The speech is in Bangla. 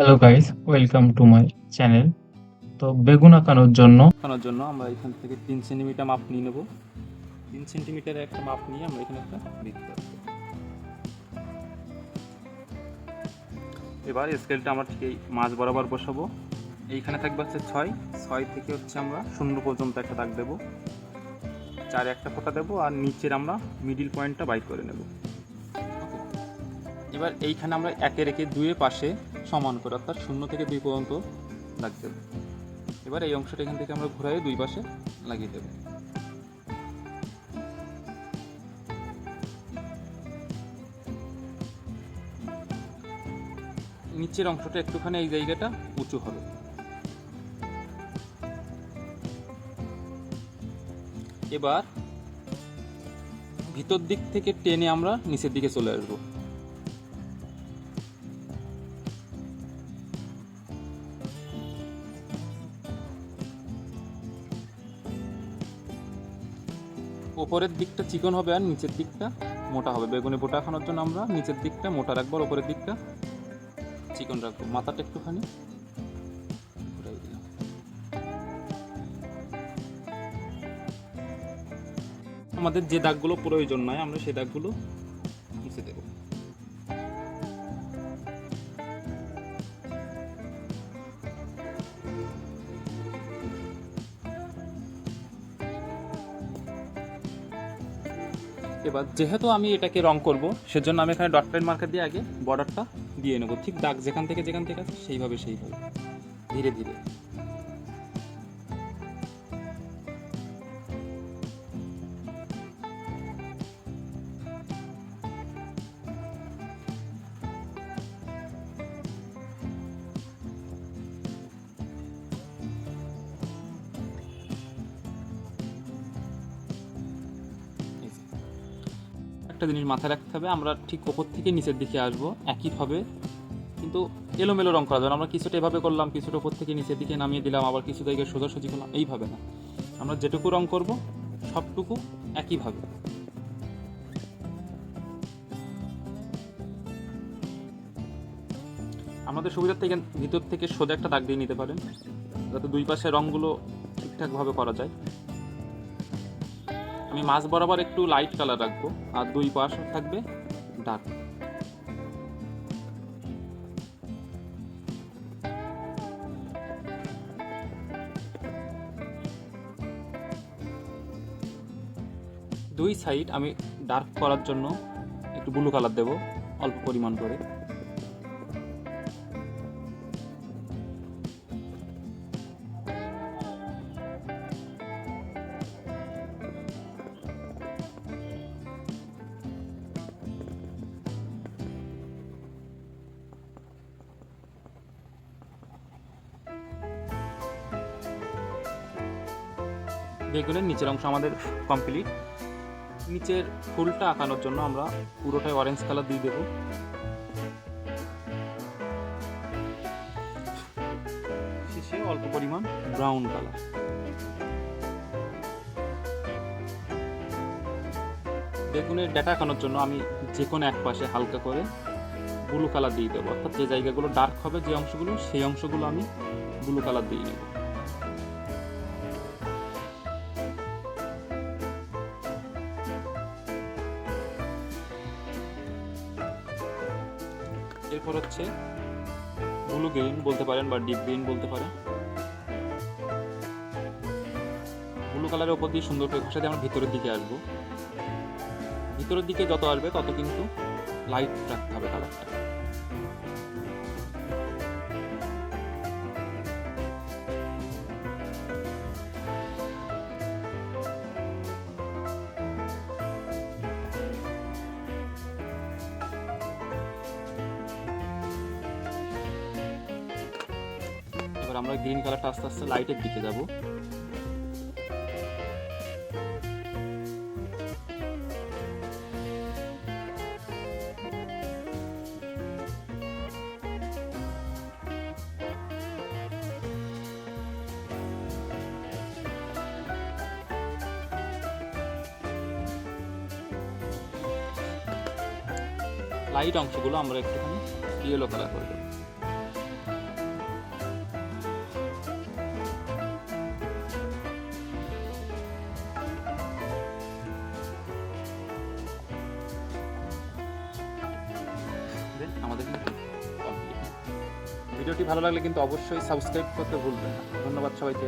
Hello guys welcome to my channel তো বেগুন আঁকানোর জন্য আঁকানোর জন্য আমরা এখান থেকে তিন সেন্টিমিটার মাপ নিয়ে নেব। তিন সেন্টিমিটারের একটা মাপ নিয়ে আমরা এখানে একটা বৃত্ত। এবার স্কেলটা আমরা ঠিক এই মাঝ বরাবর বসাবো। এইখানে থাকবে হচ্ছে ছয়। ছয় থেকে হচ্ছে আমরা শূন্য পর্যন্ত একটা দাগ দেবো। চারে একটা ফোঁটা দেবো আর নিচের আমরা মিডিল পয়েন্টটা বাইর করে নেব। এবার এইখানে আমরা একে রেখে দুইয়ের পাশে সমান করে, অর্থাৎ শূন্য থেকে দুই পর্যন্ত দাগ দেবো। এবার এই অংশটা এখান থেকে আমরা ঘুরাই দুই পাশে লাগিয়ে দেব। নিচের অংশটা একটুখানি এই জায়গাটা উঁচু হবে। এবার ভিতর দিক থেকে টেনে আমরা নিচের দিকে চলে আসব। ওপরের দিকটা চিকন হবে আর নিচের দিকটা মোটা হবে। বেগুনে বোটা খানোর জন্য আমরা নিচের দিকটা মোটা রাখব আর ওপরের দিকটা চিকন রাখব। মাথাটা একটুখানি আমাদের যে দাগগুলো প্রয়োজন নয়, আমরা সেই দাগগুলো মুছে দেবো। এবার যেহেতু আমি এটাকে রং করব, সেজন্য আমি এখানে ডট পেন মার্কার দিয়ে আগে বর্ডারটা দিয়ে নেব। ঠিক দাগ যেখান থেকে যেখান থেকে আছে, সেইভাবে সেইভাবে। ধীরে ধীরে। একটা জিনিস মাথায় রাখতে হবে, আমরা ঠিক ওপর থেকে নিচের দিকে আসব, একইভাবে কিন্তু এলোমেলো রং করা যাবে। আমরা কিছুটা এভাবে করলাম, কিছুটা ওপর থেকে নিচের দিকে নামিয়ে দিলাম, আবার কিছু জায়গায় সোজাসুজি করলাম, এইভাবে না। আমরা যেটুকু রং করব, সবটুকু একইভাবে। আমাদের সুবিধার থেকে ভিতর থেকে সোজা একটা দাগ দিয়ে নিতে পারেন, যাতে দুই পাশে রঙগুলো ঠিকঠাকভাবে করা যায়। আমি মাছ বরাবর একটু লাইট কালার রাখব। আর দুই পাশ থাকবে ডার্ক দুই সাইড আমি ডার্ক করার জন্য একটু ব্লু কালার দেব, অল্প পরিমাণ করে। বেগুনের নিচের অংশ আমাদের কমপ্লিট নিচের ফুলটা আঁকানোর জন্য আমরা পুরোটাই অরেঞ্জ কালার দিয়ে দেবো। শেষে অল্প পরিমাণ ব্রাউন কালার বেগুনের ডেটা আঁকানোর জন্য আমি যে কোনো এক পাশে হালকা করে ব্লু কালার দিয়ে দেবো। অর্থাৎ যে জায়গাগুলো ডার্ক হবে যে অংশগুলো, সেই অংশগুলো আমি ব্লু কালার দিয়ে নেব। এরপর হচ্ছে ব্লু গ্রিন বলতে পারেন বা ডিপ গ্রিন বলতে পারেন। ব্লু কালারের উপর দিয়ে সুন্দর করে ঘষা দিয়ে আমরা ভিতরের দিকে আসব। ভিতরের দিকে যত আসবে তত কিন্তু লাইট রাখতে হবে কালারটা এবার আমরা গ্রিন কালারটা আস্তে আস্তে লাইটের দিকে যাব। লাইট অংশগুলো আমরা একটুখানি ইয়েলো কালার করে দেবো। আমাদের কিন্তু ভিডিওটি ভালো লাগলে কিন্তু অবশ্যই সাবস্ক্রাইব করতে ভুলবেন না। ধন্যবাদ সবাইকে।